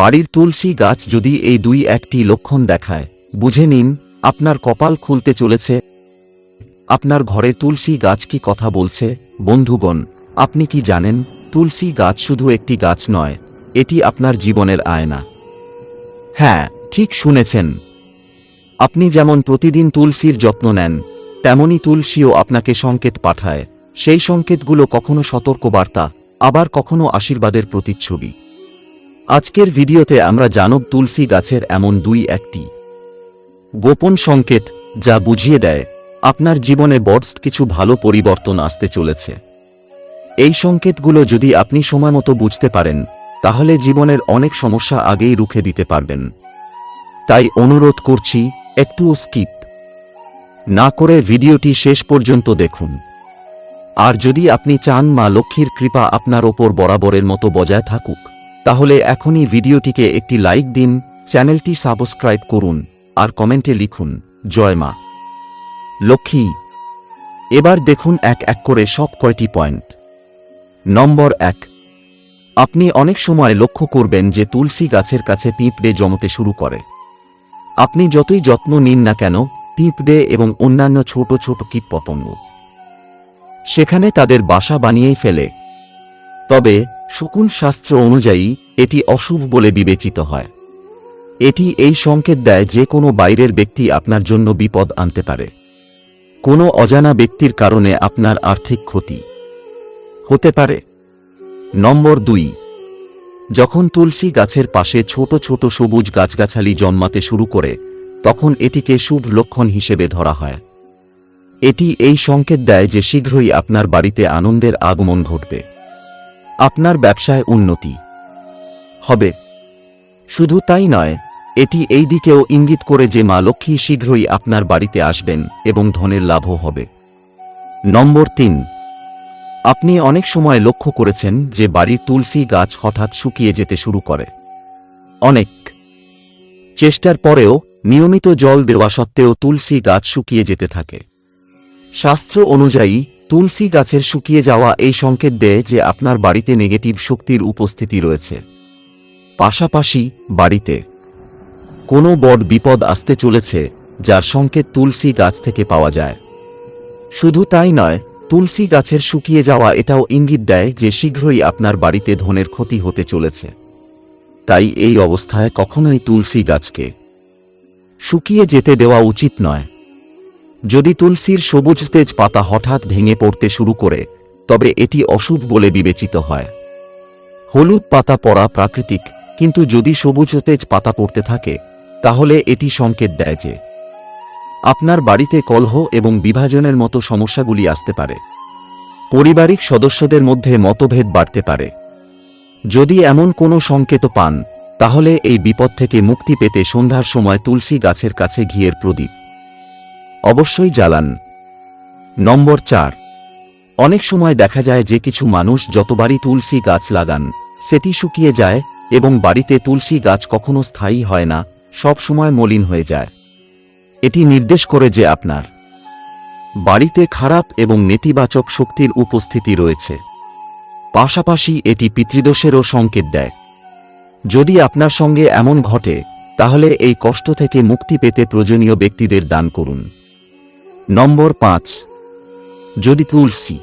বাড়ির তুলসী গাছ যদি এই দুই একটি লক্ষণ দেখায়, বুঝে নিন, আপনার কপাল খুলতে চলেছে। আপনার ঘরে তুলসী গাছ কি কথা বলছে? বন্ধুগণ, আপনি কি জানেন, তুলসী গাছ শুধু একটি গাছ নয়, এটি আপনার জীবনের আয়না। হ্যাঁ ঠিক শুনেছেন। আপনি যেমন প্রতিদিন তুলসীর যত্ন নেন, তেমনি তুলসীও আপনাকে সংকেত পাঠায়। সেই সংকেতগুলো কখনো সতর্কবার্তা, আবার কখনো আশীর্বাদের প্রতিচ্ছবি। আজকের ভিডিওতে আমরা জানব তুলসী গাছের এমন দুই একটি। গোপন সংকেত যা বুঝিয়ে দেয়, আপনার জীবনে বডস্ট কিছু ভালো পরিবর্তন আসতে চলেছে। এই সংকেতগুলো যদি আপনি সময়মতো বুঝতে পারেন, তাহলে জীবনের অনেক সমস্যা আগেই রুখে দিতে পারবেন। তাই অনুরোধ করছি একটুও স্কিপ। না করে ভিডিওটি শেষ পর্যন্ত দেখুন। আর যদি আপনি চান মা লক্ষ্মীর কৃপা আপনার ওপর বরাবরের মতো বজায় থাকুক তাহলে এখনই ভিডিওটিকে একটি লাইক দিন, চ্যানেলটি সাবস্ক্রাইব করুন, আর কমেন্টে লিখুন, জয় মা। লক্ষ্মী, এবার দেখুন এক এক করে সব কয়টি পয়েন্ট। নম্বর এক, আপনি অনেক সময় লক্ষ্য করবেন যে তুলসী গাছের কাছে পিঁপড়ে জমতে শুরু করে। আপনি যতই যত্ন নিন না কেন, পিঁপড়ে এবং অন্যান্য ছোট ছোট কীটপতঙ্গ সেখানে তাদের বাসা বানিয়েই ফেলে। তবে শকুন শাস্ত্র অনুযায়ী, এটি অশুভ বলে বিবেচিত হয়। এটি এই সংকেত দেয় যে কোনো বাইরের ব্যক্তি আপনার জন্য বিপদ আনতে পারে। কোনো অজানা ব্যক্তির কারণে আপনার আর্থিক ক্ষতি হতে পারে। নম্বর দুই, যখন তুলসী গাছের পাশে ছোট ছোট সবুজ গাছগাছালি জন্মাতে শুরু করে, তখন এটিকে শুভ লক্ষণ হিসেবে ধরা হয়। এটি এই সংকেত দেয় যে শীঘ্রই আপনার বাড়িতে আনন্দের আগমন ঘটবে। আপনার ব্যবসায় উন্নতি হবে। শুধু তাই নয়, এটি এই দিকেও ইঙ্গিত করে যে মা লক্ষ্মী শীঘ্রই আপনার বাড়িতে আসবেন এবং ধনের লাভও হবে। নম্বর তিন, আপনি অনেক সময় লক্ষ্য করেছেন যে বাড়ির তুলসী গাছ হঠাৎ শুকিয়ে যেতে শুরু করে। অনেক। চেষ্টার পরেও নিয়মিত জল দেওয়া সত্ত্বেও তুলসী গাছ শুকিয়ে যেতে থাকে। শাস্ত্র অনুযায়ী তুলসী গাছের শুকিয়ে যাওয়া এই সংকেত দেয় যে আপনার বাড়িতে নেগেটিভ শক্তির উপস্থিতি রয়েছে। পাশাপাশি বাড়িতে কোনো বড় বিপদ আসতে চলেছে, যার সংকেত তুলসী গাছ থেকে পাওয়া যায়। শুধু তাই নয়, তুলসী গাছের শুকিয়ে যাওয়া এটাও ইঙ্গিত দেয় যে শীঘ্রই আপনার বাড়িতে ধনের ক্ষতি হতে চলেছে। তাই এই অবস্থায় কখনোই তুলসী গাছকে শুকিয়ে যেতে দেওয়া উচিত নয়। যদি তুলসীর সবুজ তেজ পাতা হঠাৎ ভেঙে পড়তে শুরু করে, তবে এটি অশুভ বলে বিবেচিত হয়। হলুদ পাতা পড়া প্রাকৃতিক, কিন্তু যদি সবুজ তেজ পাতা পড়তে থাকে, তাহলে এটি সংকেত দেয় যে আপনার বাড়িতে কলহ এবং বিভাজনের মতো সমস্যাগুলি আসতে পারে। পারিবারিক সদস্যদের মধ্যে মতভেদ বাড়তে পারে। যদি এমন কোনো সংকেত পান, তাহলে এই বিপদ থেকে মুক্তি পেতে সন্ধ্যার সময় তুলসী গাছের কাছে ঘিয়ের প্রদীপ। অবশ্যই জ্বালান। নম্বর চার। অনেক সময় দেখা যায় যে কিছু মানুষ যতবারই তুলসী গাছ লাগান, সেটি শুকিয়ে যায় এবং বাড়িতে তুলসী গাছ কখনো স্থায়ী হয় না, সব সময় মলিন হয়ে যায়। এটি নির্দেশ করে যে আপনার বাড়িতে খারাপ এবং নেতিবাচক শক্তির উপস্থিতি রয়েছে। পাশাপাশি এটি পিতৃদোষেরও সংকেত দেয়। যদি আপনার সঙ্গে এমন ঘটে, তাহলে এই কষ্ট থেকে মুক্তি পেতে প্রয়োজনীয় ব্যক্তিদের দান করুন। নম্বর পাঁচ। যদি তুলসী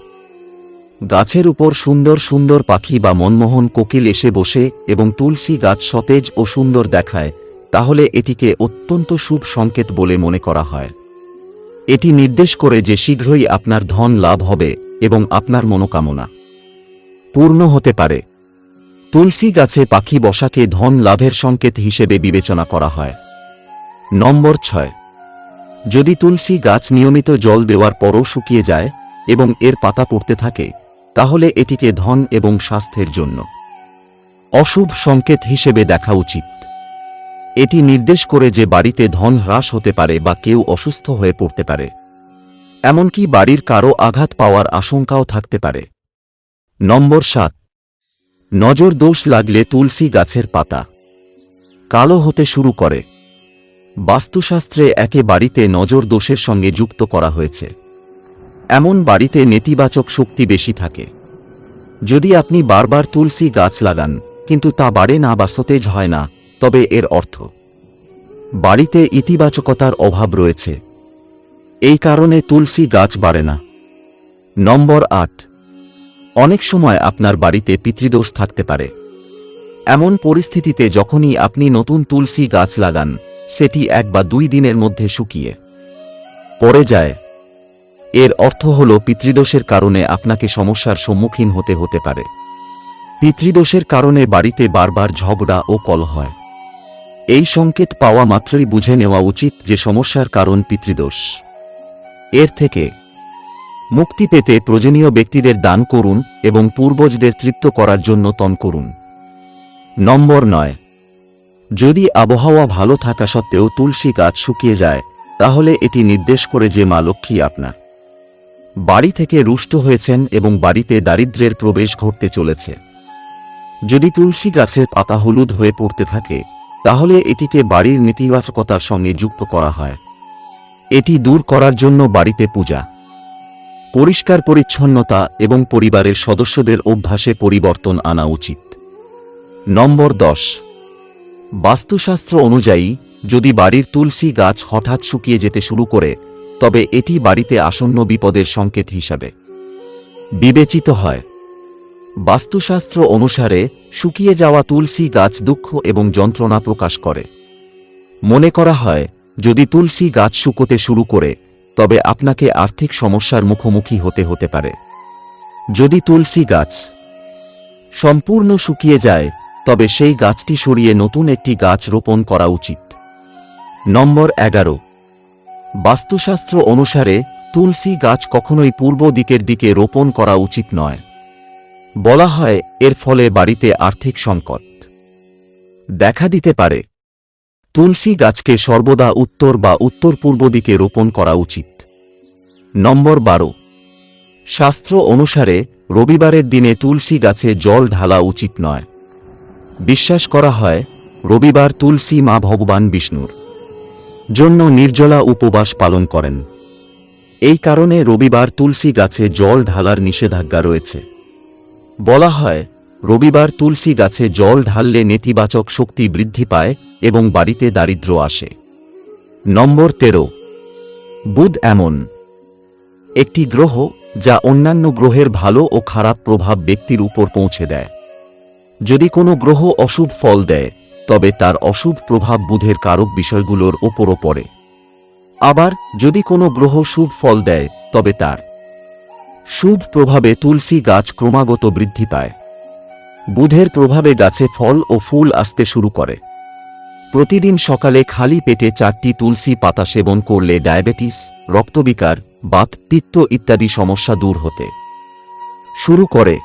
গাছের উপর সুন্দর সুন্দর পাখি বা মনমোহন কোকিল এসে বসে এবং তুলসী গাছ সতেজ ও সুন্দর দেখায়, তাহলে এটিকে অত্যন্ত শুভ সংকেত বলে মনে করা হয়। এটি নির্দেশ করে যে শীঘ্রই আপনার ধন লাভ হবে এবং আপনার মনোকামনা পূর্ণ হতে পারে। তুলসী গাছে পাখি বসাকে ধন লাভের সংকেত হিসেবে বিবেচনা করা হয়। নম্বর ছয়। যদি তুলসী গাছ নিয়মিত জল দেওয়ার পরও শুকিয়ে যায় এবং এর পাতা পড়তে থাকে, তাহলে এটিকে ধন এবং স্বাস্থ্যের জন্য। অশুভ সংকেত হিসেবে দেখা উচিত। এটি নির্দেশ করে যে বাড়িতে ধন হ্রাস হতে পারে বা কেউ অসুস্থ হয়ে পড়তে পারে। এমনকি বাড়ির কারও আঘাত পাওয়ার আশঙ্কাও থাকতে পারে। নম্বর সাত। নজর দোষ লাগলে তুলসী গাছের পাতা। কালো হতে শুরু করে। বাস্তুশাস্ত্রে একে বাড়িতে নজর দোষের সঙ্গে যুক্ত করা হয়েছে। এমন বাড়িতে নেতিবাচক শক্তি বেশি থাকে। যদি আপনি বারবার তুলসী গাছ লাগান, কিন্তু তা বাড়ে না বা সতেজ হয় না, তবে এর অর্থ? বাড়িতে ইতিবাচকতার অভাব রয়েছে। এই কারণে তুলসী গাছ বাড়ে না। নম্বর আট। অনেক সময় আপনার বাড়িতে পিতৃদোষ থাকতে পারে। এমন পরিস্থিতিতে যখনই আপনি নতুন তুলসী গাছ লাগান সেটি এক বা দুই দিনের মধ্যে শুকিয়ে পড়ে যায়। এর অর্থ হল পিতৃদোষের কারণে আপনাকে সমস্যার সম্মুখীন হতে হতে পারে। পিতৃদোষের কারণে বাড়িতে বারবার ঝগড়া ও কল হয়। এই সংকেত পাওয়া মাত্রই বুঝে নেওয়া উচিত যে সমস্যার কারণ পিতৃদোষ। এর থেকে মুক্তি পেতে প্রয়োজনীয় ব্যক্তিদের দান করুন এবং পূর্বজদের তৃপ্ত করার জন্য তন করুন। নম্বর নয় যদি আবহাওয়া ভালো থাকা সত্ত্বেও তুলসী গাছ শুকিয়ে যায়, তাহলে এটি নির্দেশ করে যে মা লক্ষ্মী আপনার। বাড়ি থেকে রুষ্ট হয়েছেন এবং বাড়িতে দারিদ্র্যের প্রবেশ ঘটতে চলেছে। যদি তুলসী গাছের পাতা হলুদ হয়ে পড়তে থাকে, তাহলে এটিকে বাড়ির নেতিবাচকতার সঙ্গে যুক্ত করা হয়। এটি দূর করার জন্য বাড়িতে পূজা। পরিষ্কার পরিচ্ছন্নতা এবং পরিবারের সদস্যদের অভ্যাসে পরিবর্তন আনা উচিত। নম্বর দশ। বাস্তুশাস্ত্র অনুযায়ী, যদি বাড়ির তুলসী গাছ হঠাৎ শুকিয়ে যেতে শুরু করে, তবে এটি বাড়িতে আসন্ন বিপদের সংকেত হিসাবে। বিবেচিত হয়। বাস্তুশাস্ত্র অনুসারে, শুকিয়ে যাওয়া তুলসী গাছ দুঃখ এবং যন্ত্রণা প্রকাশ করে। মনে করা হয়, যদি তুলসী গাছ শুকোতে শুরু করে, তবে আপনাকে আর্থিক সমস্যার মুখোমুখি হতে হতে পারে। যদি তুলসী গাছ সম্পূর্ণ শুকিয়ে যায় তবে সেই গাছটি সরিয়ে নতুন একটি গাছ রোপণ করা উচিত। নম্বর এগারো। বাস্তুশাস্ত্র অনুসারে তুলসী গাছ কখনোই পূর্ব দিকের দিকে রোপণ করা উচিত নয়। বলা হয়, এর ফলে বাড়িতে আর্থিক সংকট। দেখা দিতে পারে, তুলসী গাছকে সর্বদা উত্তর বা উত্তর পূর্ব দিকে রোপণ করা উচিত। নম্বর বারো। শাস্ত্র অনুসারে রবিবারের দিনে তুলসী গাছে জল ঢালা উচিত নয়। বিশ্বাস করা হয়, রবিবার তুলসী মা ভগবান বিষ্ণুর জন্য নির্জলা উপবাস পালন করেন। এই কারণে রবিবার তুলসী গাছে জল ঢালার নিষেধাজ্ঞা রয়েছে। বলা হয়, রবিবার তুলসী গাছে জল ঢাললে নেতিবাচক শক্তি বৃদ্ধি পায় এবং বাড়িতে দারিদ্র্য আসে। নম্বর তেরো, বুধ এমন একটি গ্রহ যা অন্যান্য গ্রহের ভালো ও খারাপ প্রভাব ব্যক্তির উপর পৌঁছে দেয়। যদি কোনো গ্রহ অশুভ ফল দেয়, তবে তার অশুভ প্রভাব বুধের কারক বিষয়গুলোর ওপরও পড়ে। আবার, যদি কোনো গ্রহ শুভ ফল দেয়, তবে তার শুভ প্রভাবে তুলসী গাছ ক্রমাগত বৃদ্ধি পায়। বুধের প্রভাবে গাছে ফল ও ফুল আসতে শুরু করে। প্রতিদিন সকালে খালি পেটে চারটি তুলসী পাতা সেবন করলে ডায়াবেটিস, রক্তবিকার, বাত, পিত্ত ইত্যাদি সমস্যা দূর হতে শুরু করে।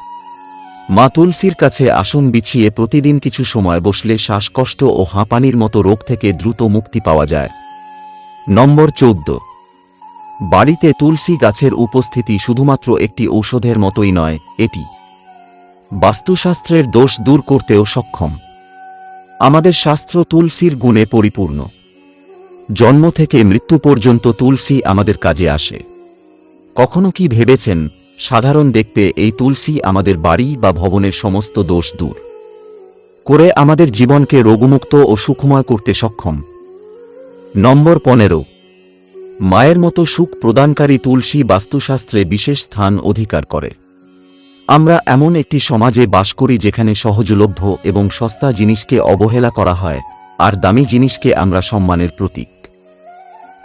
মা তুলসীর কাছে আসন বিছিয়ে প্রতিদিন কিছু সময় বসলে শ্বাসকষ্ট ও হাঁপানির মতো রোগ থেকে দ্রুত মুক্তি পাওয়া যায়। নম্বর চৌদ্দ। বাড়িতে তুলসী গাছের উপস্থিতি শুধুমাত্র একটি ঔষধের মতোই নয়, এটি বাস্তুশাস্ত্রের দোষ দূর করতেও সক্ষম। আমাদের শাস্ত্র তুলসীর গুণে পরিপূর্ণ। জন্ম থেকে মৃত্যু পর্যন্ত তুলসী আমাদের কাজে আসে। কখনো কি ভেবেছেন সাধারণ দেখতে এই তুলসী আমাদের বাড়ি বা ভবনের সমস্ত দোষ দূর। করে আমাদের জীবনকে রোগমুক্ত ও সুখময় করতে সক্ষম। নম্বর পনেরো। মায়ের মতো সুখ প্রদানকারী তুলসী বাস্তুশাস্ত্রে বিশেষ স্থান অধিকার করে। আমরা এমন একটি সমাজে বাস করি যেখানে সহজলভ্য এবং সস্তা জিনিসকে অবহেলা করা হয়, আর দামি জিনিসকে আমরা সম্মানের প্রতীক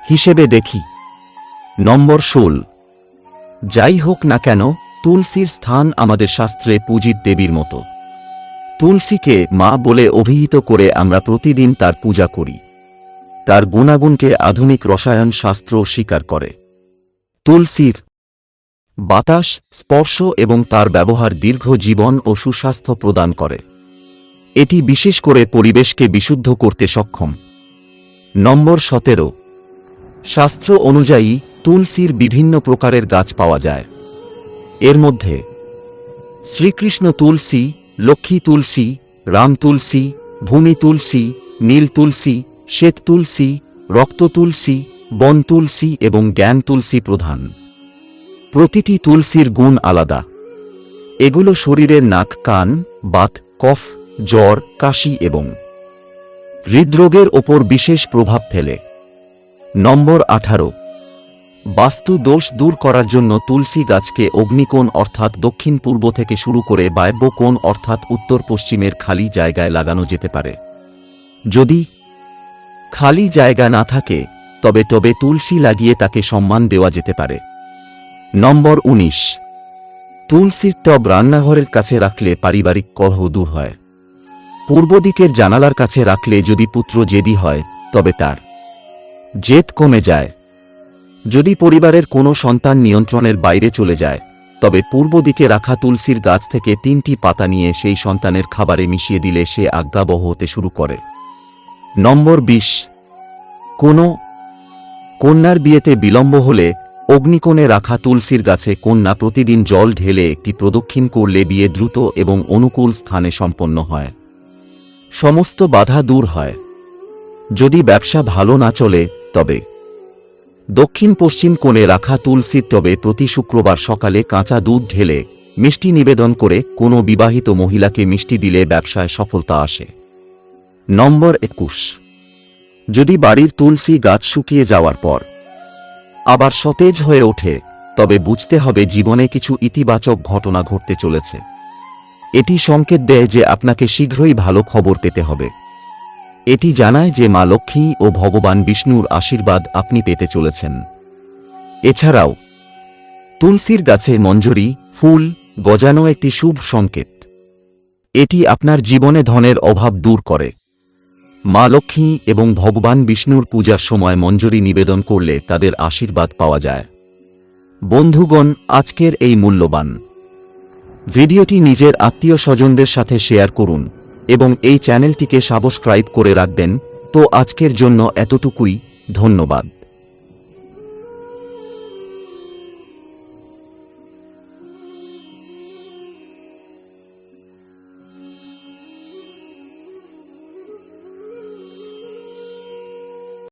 হিসেবে দেখি। নম্বর ষোল। যাই হোক না কেন, তুলসীর স্থান আমাদের শাস্ত্রে পূজিত দেবীর মতো। তুলসীকে মা বলে অভিহিত করে আমরা প্রতিদিন তার পূজা করি। তার গুণাগুণকে আধুনিক রসায়ন শাস্ত্র স্বীকার করে। তুলসীর বাতাস, স্পর্শ এবং তার ব্যবহার দীর্ঘ জীবন ও সুস্বাস্থ্য প্রদান করে। এটি বিশেষ করে পরিবেশকে বিশুদ্ধ করতে সক্ষম। নম্বর সতেরো। শাস্ত্র অনুযায়ী তুলসীর বিভিন্ন প্রকারের গাছ পাওয়া যায়। এর মধ্যে শ্রীকৃষ্ণ তুলসী, লক্ষ্মী তুলসী, রাম তুলসী, ভূমি তুলসী, নীল তুলসী, শ্বেত তুলসী, রক্ত তুলসী, বন তুলসী এবং জ্ঞান তুলসী প্রধান। প্রতিটি তুলসীর গুণ আলাদা। এগুলো শরীরের নাক, কান, বাত, কফ, জ্বর, কাশি এবং হৃদরোগের ওপর বিশেষ প্রভাব ফেলে। নম্বর আঠারো। বাস্তু দোষ দূর করার জন্য তুলসী গাছকে অগ্নিকোণ অর্থাৎ দক্ষিণ পূর্ব থেকে শুরু করে বায়ব্য কোণ অর্থাৎ উত্তর পশ্চিমের খালি জায়গায় লাগানো যেতে পারে। যদি খালি জায়গা না থাকে, তবে তবে তুলসী লাগিয়ে তাকে সম্মান দেওয়া যেতে পারে। নম্বর উনিশ। তুলসীর টব রান্নাঘরের কাছে রাখলে পারিবারিক কলহ দূর হয়। পূর্ব দিকের জানালার কাছে রাখলে যদি পুত্র জেদি হয়, তবে তার জেদ কমে যায়। যদি পরিবারের কোনো সন্তান নিয়ন্ত্রণের বাইরে চলে যায়, তবে পূর্ব দিকে রাখা তুলসীর গাছ থেকে তিনটি পাতা নিয়ে সেই সন্তানের খাবারে মিশিয়ে দিলে সে আজ্ঞাবহ হতে শুরু করে। নম্বর বিশ। কোনো কন্যার বিয়েতে বিলম্ব হলে অগ্নিকোণে রাখা তুলসীর গাছে কন্যা প্রতিদিন জল ঢেলে একটি প্রদক্ষিণ করলে বিয়ে দ্রুত এবং অনুকূল স্থানে সম্পন্ন হয়। সমস্ত বাধা দূর হয়। যদি ব্যবসা ভালো না চলে, তবে দক্ষিণ পশ্চিম কোণে রাখা তুলসীর টবে প্রতি শুক্রবার সকালে কাঁচা দুধ ঢেলে মিষ্টি নিবেদন করে কোনো বিবাহিত মহিলাকে মিষ্টি দিলে ব্যবসায় সফলতা আসে। নম্বর একুশ। যদি বাড়ির তুলসী গাছ শুকিয়ে যাওয়ার পর আবার সতেজ হয়ে ওঠে, তবে বুঝতে হবে জীবনে কিছু ইতিবাচক ঘটনা ঘটতে চলেছে। এটি সংকেত দেয় যে আপনাকে শীঘ্রই ভালো খবর পেতে হবে। এটি জানায় যে মা লক্ষ্মী ও ভগবান বিষ্ণুর আশীর্বাদ আপনি পেতে চলেছেন। এছাড়াও, তুলসীর গাছে মঞ্জুরি, ফুল গজানো একটি শুভ সংকেত। এটি আপনার জীবনে ধনের অভাব দূর করে। মা লক্ষ্মী এবং ভগবান বিষ্ণুর পূজার সময় মঞ্জুরি নিবেদন করলে তাদের আশীর্বাদ পাওয়া যায়। বন্ধুগণ, আজকের এই মূল্যবান ভিডিওটি নিজের আত্মীয় স্বজনদের সাথে শেয়ার করুন। এবং এই চ্যানেলটিকে সাবস্ক্রাইব করে রাখবেন। তো আজকের জন্য এতটুকুই ধন্যবাদ।